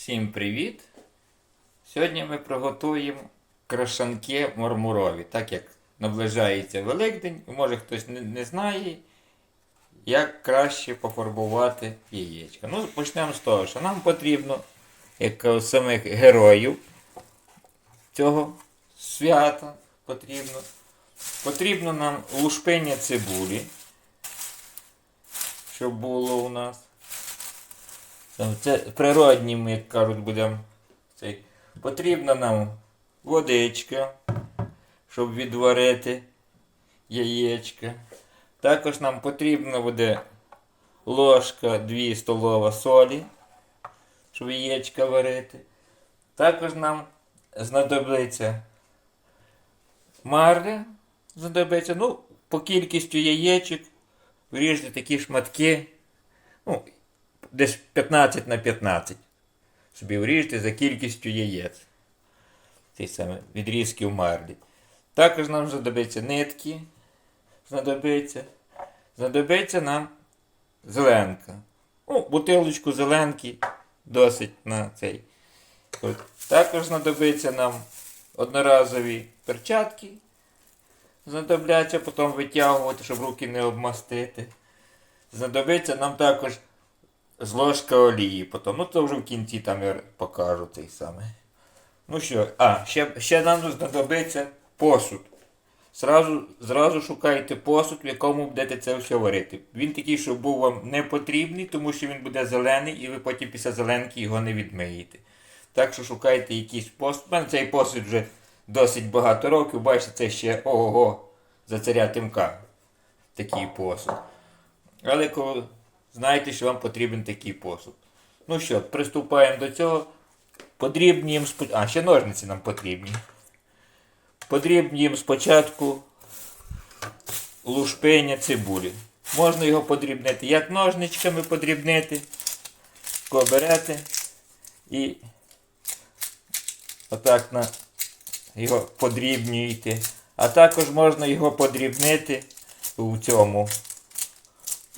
Всім привіт! Сьогодні ми приготуємо крашанки мармурові, так як наближається Великдень, і може хтось не, знає, як краще пофарбувати яєчка. Ну, почнемо з того, що нам потрібно, як у самих героїв цього свята потрібно. Потрібно нам лушпиння цибулі, щоб було у нас. Там Це природнім, як кажуть, будемо. Цей. Потрібна нам водичка, щоб відварити яєчка. Також нам потрібна буде ложка 2 столова солі, щоб яєчка варити. Також нам знадобиться марля, знадобиться, ну, по кількістю яєчок вріжте такі шматки. Ну, десь 15 на 15. Собі вріжте за кількістю яєць. Саме відрізків марлі. Також нам знадобиться нитки. Знадобиться. Знадобиться нам зеленка. Ну, бутилочку зеленки досить на цей. Також знадобиться нам одноразові перчатки. Знадобляться потім витягувати, щоб руки не обмастити. Знадобиться нам також з ложка олії потім. Ну то вже в кінці там я покажу цей самий. Ну що, а, ще, ще нам знадобиться посуд. Зразу, зразу шукайте посуд, в якому будете це все варити. Він такий, щоб був вам не потрібний, тому що він буде зелений і ви потім після зеленки його не відмиєте. Так що шукайте якийсь посуд. У мене цей посуд вже досить багато років. Бачите, це ще ого-го за царя Тимка. Такий посуд. Але коли знаєте, що вам потрібен такий посуд. Ну що, приступаємо до цього. Подрібні їм спочатку. А, ще ножниці нам потрібні. Подрібні їм спочатку лушпиня цибулі. Можна його подрібнити як ножничками подрібнити. Берете і отак на його подрібнюєте. А також можна його подрібнити у цьому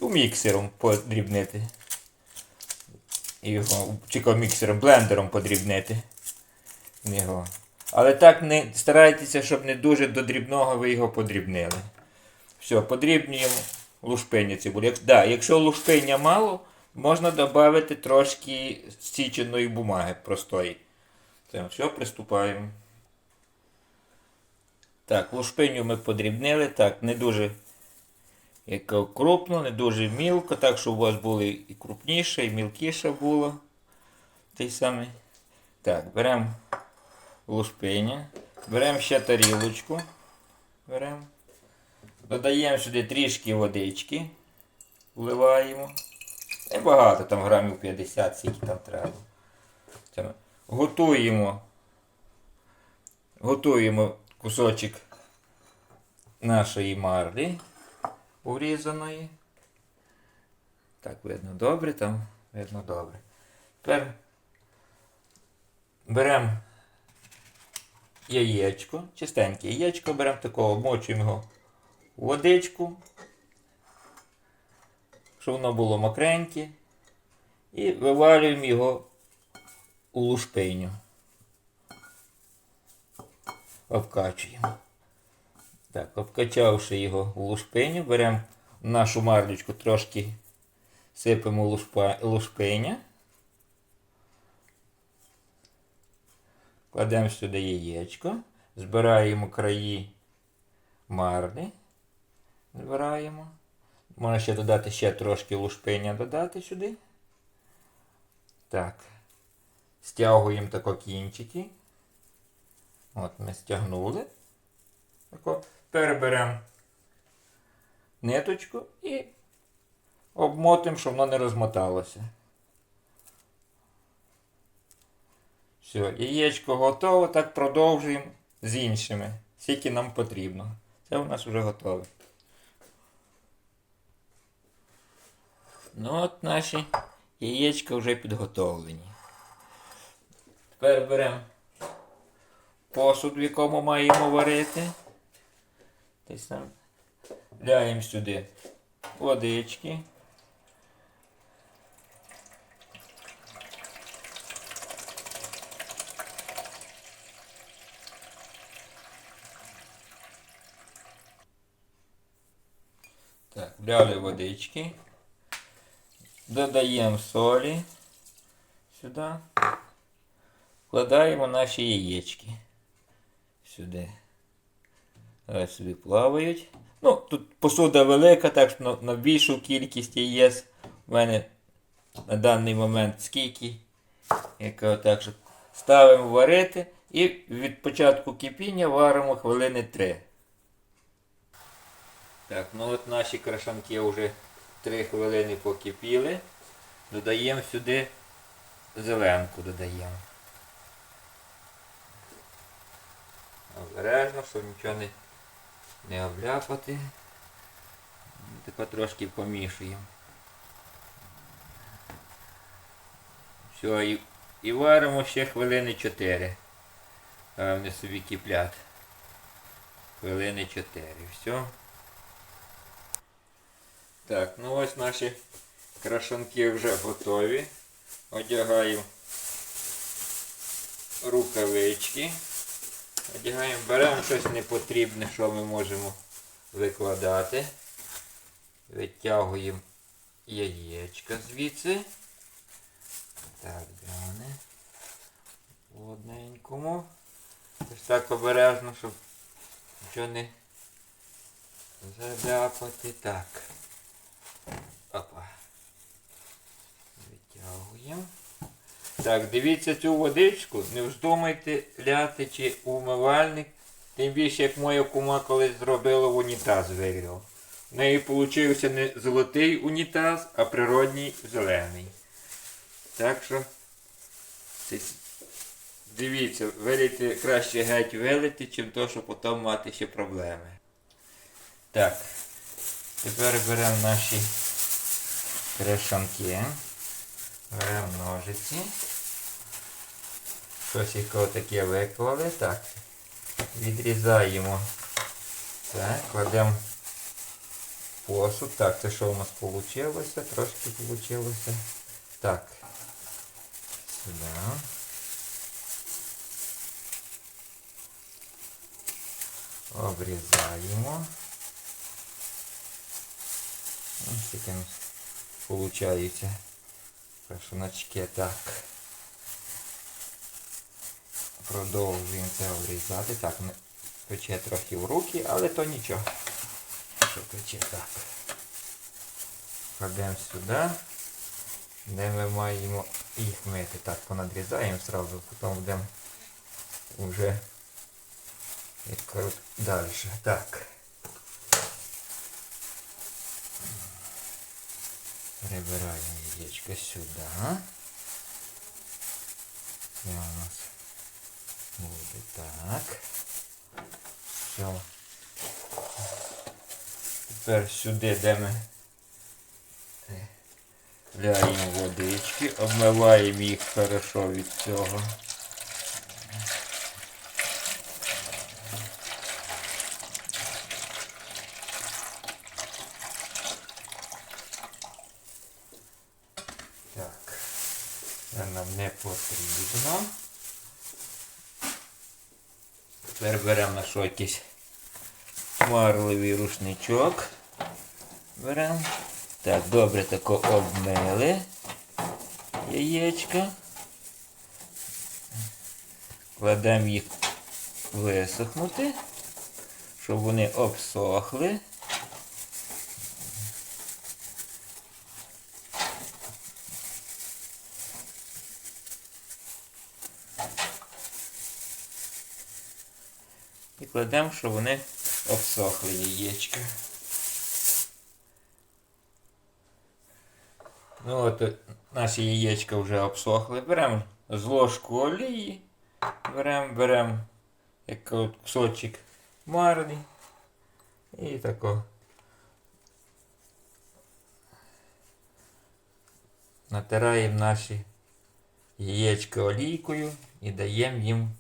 у міксером подрібнити. Його, чи міксером, блендером подрібнити. Його. Але так не старайтеся, щоб не дуже до дрібного ви його подрібнили. Все, подрібнюємо лушпиня цибулі. Як, да, якщо лушпиня мало, можна додати трошки стіченої бумаги простої. Це, все, приступаємо. Так, лушпиню ми подрібнили. Так, не дуже як крупно, не дуже мілко, так, щоб у вас було і крупніше, і мілкіше було. Той самий. Так, беремо лушпиня. Беремо ще тарілочку. Беремо. Додаємо сюди трішки водички. Вливаємо. Небагато, там грамів 50, скільки там треба. Готуємо. Готуємо кусочок нашої марлі урізаної. Так, видно добре, там видно добре. Тепер беремо яєчко, чистеньке яєчко, беремо такого, обмочуємо його у водичку, щоб воно було мокреньке. І вивалюємо його у лушпиню. Обкачуємо. Так, обкачавши його у лушпиню, беремо нашу марлючку, трошки сипемо лушпа, лушпиня. Кладемо сюди яєчко, збираємо краї марлі. Збираємо. Можна ще додати ще трошки лушпиня додати сюди. Так. Стягуємо тако кінчики. От ми стягнули. Тако. Переберемо ниточку і обмотимо, щоб воно не розмоталося. Все, яєчко готове, так продовжуємо з іншими. Скільки нам потрібно. Це у нас вже готове. Ну от наші яєчка вже підготовлені. Тепер беремо посуд, в якому маємо варити. Десь там ляємо сюди водички. Так, вляли водички. Додаємо солі сюди, вкладаємо наші яєчки сюди. Ось собі плавають. Ну, тут посуда велика, так що на, на більшу кількість яєць в мене на даний момент скільки. Яка так що ставимо варити і від початку кипіння варимо хвилини 3. Так, ну от наші крашанки вже 3 хвилини покипіли. Додаємо сюди зеленку додаємо. Обережно, щоб нічого не, не обляпати. Тако трошки помішуємо. Все, і, і варимо ще хвилини 4. А вони собі киплять. Хвилини 4. Все. Так, ну ось наші крашанки вже готові. Одягаємо рукавички. Одягаємо, беремо щось непотрібне, що ми можемо викладати. Витягуємо яєчка звідси. Так, де вони? В одненькому. Ось так обережно, щоб нічого не заляпати. Так. Опа. Витягуємо. Так, дивіться цю водичку, не вздумайте ляти чи умивальник. Тим більше, як моя кума колись зробила в унітаз вигріла. В неї получився не золотий унітаз, а природній зелений. Так що дивіться, вилити краще геть вилити, чим то, що потім мати ще проблеми. Так, тепер беремо наші крешанки. Беремо ножиці. Щось таке виклали. Так. Відрізаємо. Так, кладемо посуд. Так, це що у нас вийшло? Трошки вийшло. Так. Сюди. Обрізаємо. Ось таке у нас виходить. Крашуночки так. Продовжуємо це обрізати. Так, пече трохи в руки, але то нічого. Що пече так. Кладемо сюди, де ми маємо їх мити. Так, понадрізаємо зразу, потім будемо вже далі. Так. Перебираємо яєчко сюди. Це у нас так. Все. Тепер сюди, де ми е, ляємо водички, обмиваємо їх хорошо від цього. Так, це нам не потрібно. Тепер беремо на якийсь марливий рушничок. Беремо. Так, добре тако обмили яєчка. Кладемо їх висохнути, щоб вони обсохли. І кладемо, щоб вони обсохли яєчка. Ну от е, наші яєчка вже обсохли. Беремо з ложку олії, беремо, беремо як от кусочок марлі і тако. Натираємо наші яєчка олійкою і даємо їм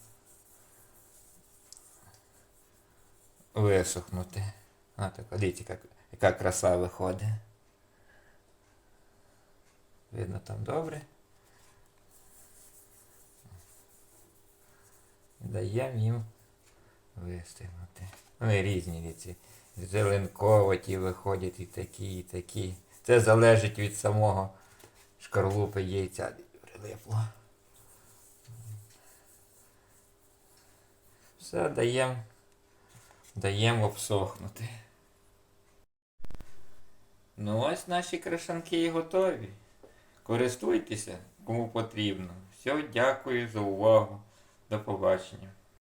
висохнути. А так, дивіться, як, яка краса виходить. Видно там добре. Даємо їм вистигнути. Вони різні ці зеленковаті виходять і такі, і такі. Це залежить від самого шкарлупи яйця. Прилипло. Все, даємо даємо обсохнути. Ну ось наші крашанки і готові. Користуйтеся, кому потрібно. Все, дякую за увагу. До побачення.